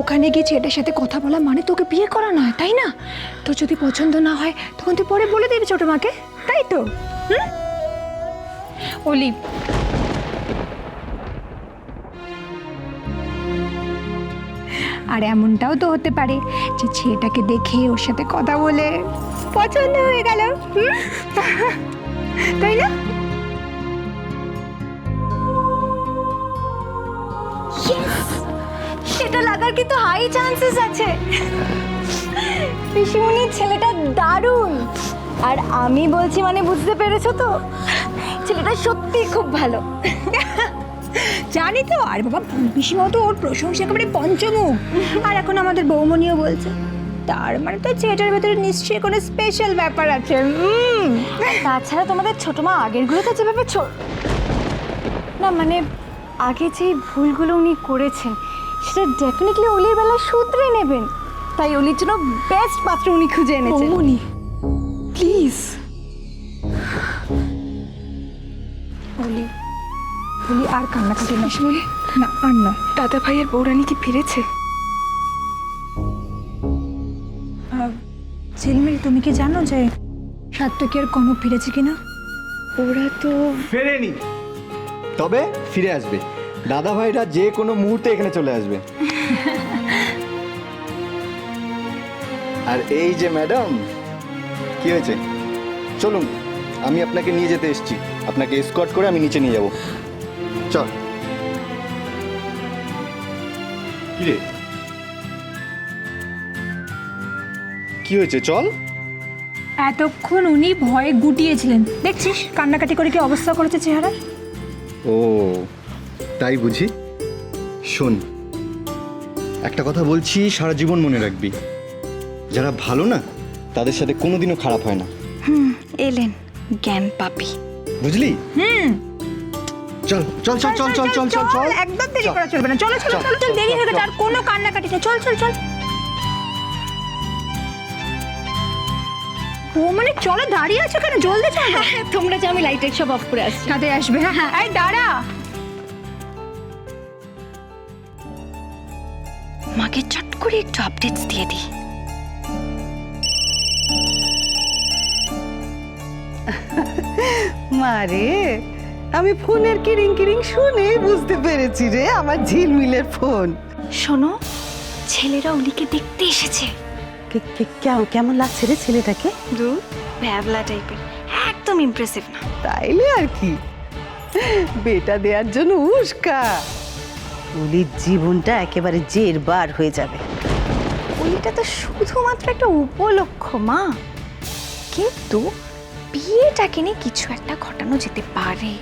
ওখানে গিয়ে ছেলেটার সাথে কথা বলা মানে তোকে বিয়ে করা নয়, তাই না? তোর যদি পছন্দ না হয়, তখন তুই পরে বলে দিবি ছোট মাকে, তাই তো? হুম? অলি আর এমনটাও তো হতে পারে যে ছেলেটাকে দেখে ওর সাথে কথা বলে পছন্দ হয়ে গেল? তাই না? সেটা লাগার কিন্তু হাই চান্সেস আছে। পিসিমণির ছেলেটা দারুণ। আর আমি বলছি মানে বুঝতে পেরেছ তো? ছেলেটা সত্যি খুব ভালো। জানি তো আর বাবা পিসিমাও তো ওর প্রশংসা একেবারে পঞ্চমুখ। আর এখন আমাদের বৌমনিও বলছে তার মানে তো ছেলেটার ভেতরে নিশ্চয়ই কোনো স্পেশাল ব্যাপার আছে তাছাড়া তোমাদের ছোট মা আগেরগুলোতে যেভাবে ছো না মানে আগে যে ভুলগুলো উনি করেছেন সেটা ডেফিনেটলি অলির বেলায় শুধরে নেবেন। তাই অলির জন্য বেস্ট পাত্র উনি খুঁজে এনেছেন। বৌমনি প্লিজ বলি বলি আর কান্নাকাটি না। না আর না। দাদা ভাইয়ের বৌরানী কি ফিরেছে? ঝিলমিল তুমি কি জানো যে সাত্তকী আর কনক ফিরেছে কিনা? ওরা তো ফেরেনি। তবে ফিরে আসবে। দাদা ভাইরা যে কোনো মুহূর্তে এখানে চলে আসবে। আর এই যে ম্যাডাম কি হয়েছে? চলুন আমি আপনাকে নিয়ে যেতে এসেছি। আপনাকে স্কট করে আমি নিচে নিয়ে যাব। চল। কিরে কি হয়েছে? চল। এতক্ষণ উনি ভয়ে গুটিয়েছিলেন। দেখছিস কান্নাকাটি করে কি অবস্থা করেছে চেহারা ও। তাই বুঝি শোন একটা কথা বলছি সারা জীবন মনে রাখবি যারা ভালো না তাদের সাথে কোনোদিনও খারাপ হয় না হুম এলেন জ্ঞান পাপি বুঝলি হুম চল চল চল চল চল চল চল চল একদম দেরি করা চলবে না চলো চলো চল, চল দেরি হয়ে গেছে আর কোনো কান্নাকাটি না চল চল চল ও মানে চলো দাঁড়িয়ে আছো কেন জলদি চল তোমরা যে আমি লাইটের সব অফ করে আসছি সাথে আসবে হ্যাঁ এই দাঁড়া মাকে চট করে একটু আপডেটস দিয়ে দিই। মারে আমি ফোনের কিরিং কিরিং শুনে বুঝতে পেরেছি রে আমার ঝিলমিলের ফোন। শোনো ছেলেরা অলিকে দেখতে এসেছে। কেমন কেমন লাগছে রে ছেলেটাকে? দু ভ্যাবলা টাইপের একদম ইমপ্রেসিভ না। তাইলে আর কি। বেটা দেওয়ার জন্য উস্কা। উলির জীবনটা একেবারে জের বার হয়ে যাবে। অলিটা তো শুধুমাত্র একটা উপলক্ষ মা। কিন্তু বিয়েটাকে নিয়ে কিছু একটা ঘটানো যেতে পারে।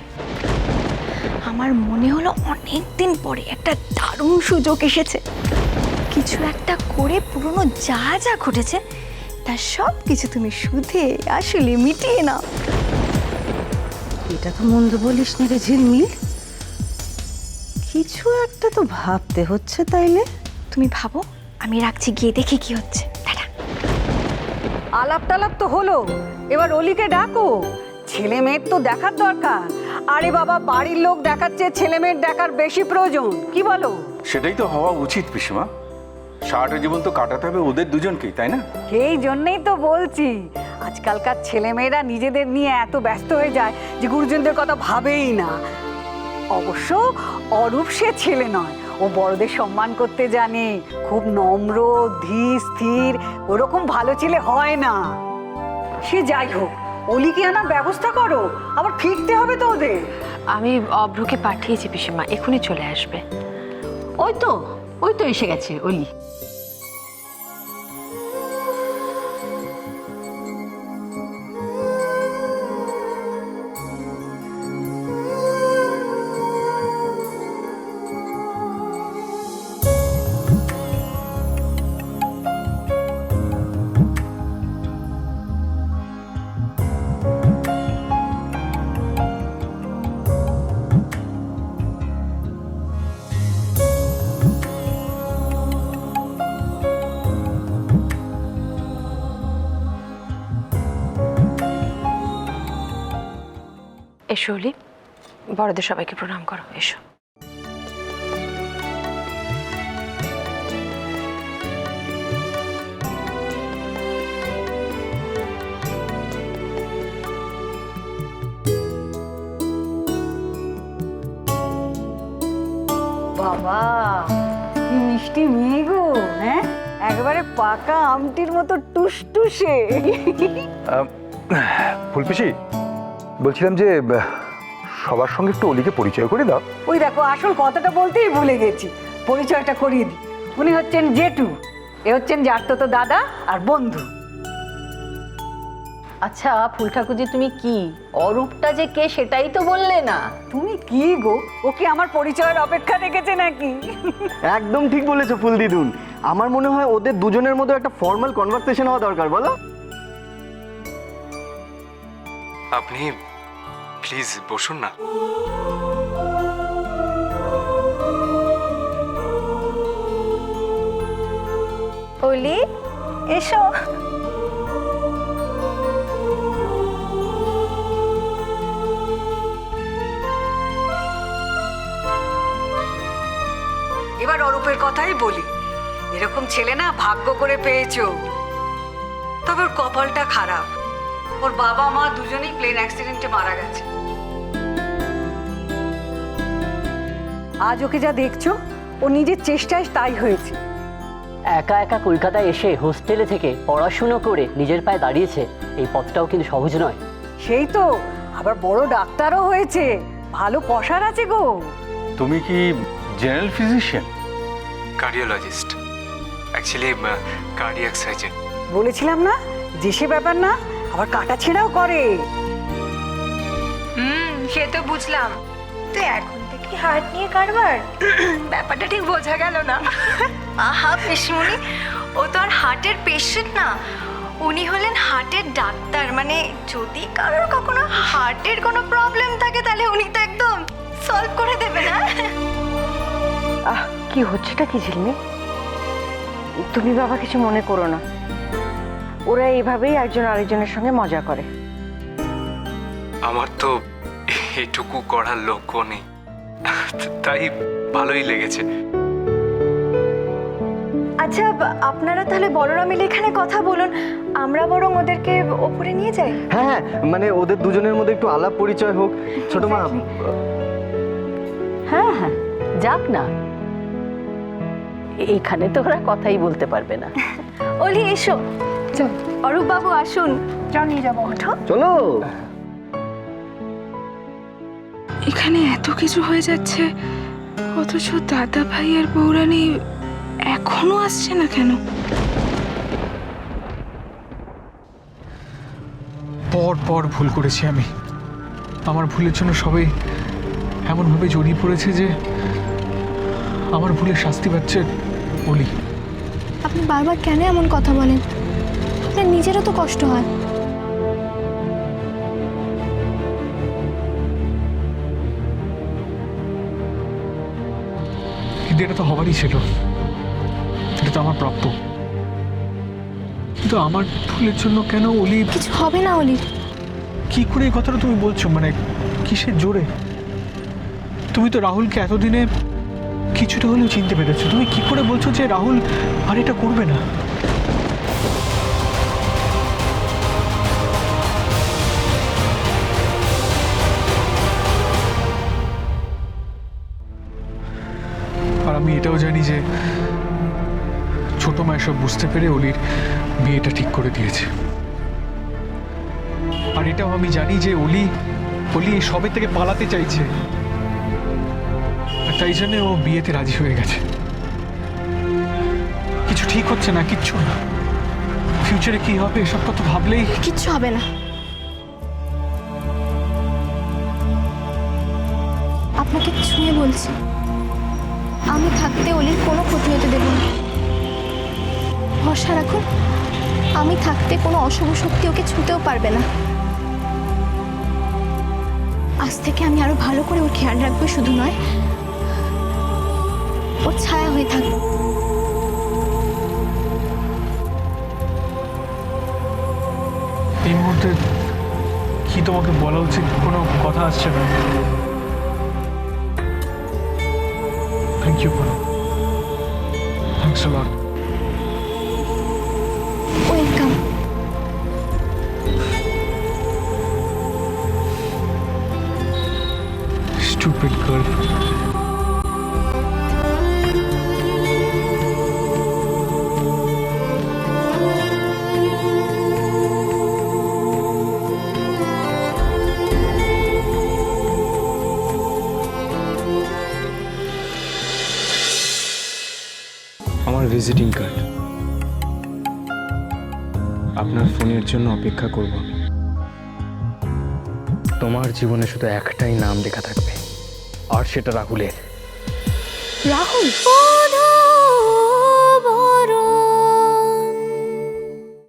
আমার মনে হলো অনেক দিন পরে একটা দারুণ সুযোগ এসেছে। কিছু একটা করে পুরনো যা যা ঘটেছে তার সব কিছু তুমি সুধে আসলে মিটিয়ে নাও। এটা তো মন্দ বলিস নি রে ঝিলমিল। কিছু একটা তো ভাবতে হচ্ছে তাইলে। তুমি ভাবো আমি রাখছি গিয়ে দেখি কি হচ্ছে। টাটা। আলাপ টালাপ তো হলো এবার অলিকে ডাকো। ছেলে মেয়ের তো দেখার দরকার। আরে বাবা বাড়ির লোক দেখাচ্ছে ছেলে মেয়ের দেখার বেশি প্রয়োজন। কি বলো? সেটাই তো হওয়া উচিত পিসিমা। সারাটা জীবন তো কাটাতে হবে ওদের দুজনকেই তাই না? এই জন্যই তো বলছি। আজকালকার ছেলে মেয়েরা নিজেদের নিয়ে এত ব্যস্ত হয়ে যায় যে গুরুজনদের কথা ভাবেই না। অবশ্য অরূপ সে ছেলে নয়। ও বড়দের সম্মান করতে জানে খুব নম্র ধীর স্থির ওরকম ভালো ছেলে হয় না। সে যাই হোক অলিকে আনার ব্যবস্থা করো আবার ফিরতে হবে তো ওদের। আমি অভ্রকে পাঠিয়েছি পিসিমা এখনই চলে আসবে। ওই তো ওই তো এসে গেছে অলি। এসো হলি বড়দের সবাইকে প্রণাম করো এসো। বাবা মিষ্টি মেয়ে গো হ্যাঁ? পাকা আমটির মতো টুসটুসে। ফুলপিসি? বলছিলাম যে সবার সঙ্গে একটু অলিকে পরিচয় করে দাও। ওই দেখো আসল কথাটা বলতেই ভুলে গেছি। পরিচয়টা করিয়ে দিই। উনি হচ্ছেন জেঠু এ হচ্ছেন জারতো দাদা আর বন্ধু। আচ্ছা ফুল ঠাকুরজি তুমি কি? অরূপটা যে কে সেটাই তো বললে না। তুমি কি গো? ওকে আমার পরিচয়ের অপেক্ষা রেখেছে নাকি? একদম ঠিক বলেছ ফুল দিদুন। আমার মনে হয় ওদের দুজনের মধ্যে একটা ফর্মাল কনভারসেশন হওয়া দরকার বলো। আপনি প্লিজ বসুন না। অলি এসো। এবার অরূপের কথাই বলি। এরকম ছেলে না ভাগ্য করে পেয়েছ। তবে ওর কপালটা খারাপ। ওর বাবা মা দুজনেই প্লেন অ্যাক্সিডেন্টে মারা গেছে। আজ ওকে যা দেখছ ও নিজের চেষ্টায় তাই হয়েছে। একা একা কলকাতায় এসে হোস্টেলে থেকে পড়াশুনো করে নিজের পায়ে দাঁড়িয়েছে এই পথটাও কিন্তু সহজ নয়। সেই তো আবার বড় ডাক্তারও হয়েছে ভালো পশার আছে গো। তুমি কি general physician? Cardiologist. Actually cardiac surgeon. বলেছিলাম না যে সে ব্যাপার না আবার কাটা ছেঁড়াও করে। হুম সে তো বুঝলাম। তো এখন থেকে হার্ট নিয়ে কারবার? ব্যাপারটা ঠিক বোঝা গেল না। আহা পিসমুনি ও তো আর হার্টের পেশেন্ট না। উনি হলেন হার্টের ডাক্তার মানে যদি কারোর কখনো হার্টের কোনো প্রবলেম থাকে তাহলে উনি তো একদম সলভ করে দেবে না আহ কি হচ্ছেটা কি ঝিলমি তুমি বাবা কিছু মনে করো না। ওরা এইভাবেই একজন আরেকজনের সঙ্গে মজা করে। আমার তো এটুকু করার লক্ষ্য নেই। তাই ভালোই লেগেছে। আচ্ছা আপনারা তাহলে বড়রা মিলে এখানে কথা বলুন। আমরা বরং ওদেরকে ওপরে নিয়ে যাই। হ্যাঁ হ্যাঁ মানে ওদের দুজনের মধ্যে একটু আলাপ পরিচয় হোক। ছোট মা হ্যাঁ হ্যাঁ যাক না। এখানে তো ওরা কথাই বলতে পারবে না। অলি এসো। চল অরূপ বাবু আসুন। চল নিয়ে যাব। ওঠো। চলো। এখানে এত কিছু হয়ে যাচ্ছে অথচ দাদা ভাই আর বৌরানি এখনও আসছে না কেন? পর পর ভুল করেছি আমি। আমার ভুলের জন্য সবাই এমনভাবে জড়িয়ে পড়েছে যে আমার ভুলে শাস্তি পাচ্ছে বলি। আপনি বারবার কেন এমন কথা বলেন? আপনার নিজেরও তো কষ্ট হয়। কিন্তু এটা তো হবারই ছিল। এটা তো আমার প্রাপ্য। কিন্তু আমার ভুলের জন্য কেন অলি কিছু হবে না অলি। কি করে এই কথাটা তুমি বলছো? মানে কিসের জোরে? তুমি তো রাহুলকে এতদিনে কিছুটা হলেও চিনতে পেরেছ। তুমি কি করে বলছো যে রাহুল আর এটা করবে না? এসব বুঝতে পেরে অলির বিয়েটা ঠিক করে দিয়েছে। আর এটাও আমি জানি যে অলি অলি সবে থেকে পালাতে চাইছে। তাই জন্য ও বিয়েতে রাজি হয়ে গেছে। কিছু ঠিক হচ্ছে না, কিচ্ছু না। ফিউচারে কি হবে এসব কথা ভাবলেই কিচ্ছু হবে না। আপনাকে ছুঁয়ে বলছি। আমি থাকতে অলির কোনো ক্ষতি হতে দেব না। ভরসা রাখুন। আমি থাকতে কোনো অশুভ শক্তি ওকে ছুঁতেও পারবে না। আজ থেকে আমি আরও ভালো করে ওর খেয়াল রাখব, শুধু নয়, ওর ছায়া হয়ে থাকব। এই মুহূর্তে কি তোমাকে বলা উচিত? কোনো কথা আসছে না। Thank you thanks lot stupid girl. আমার ভিজিটিং কার্ড আপনার ফোনের জন্য অপেক্ষা করব। তোমার জীবনে শুধু একটাই নাম লেখা থাকবে। আর সেটা রাহুলের। রাহুল?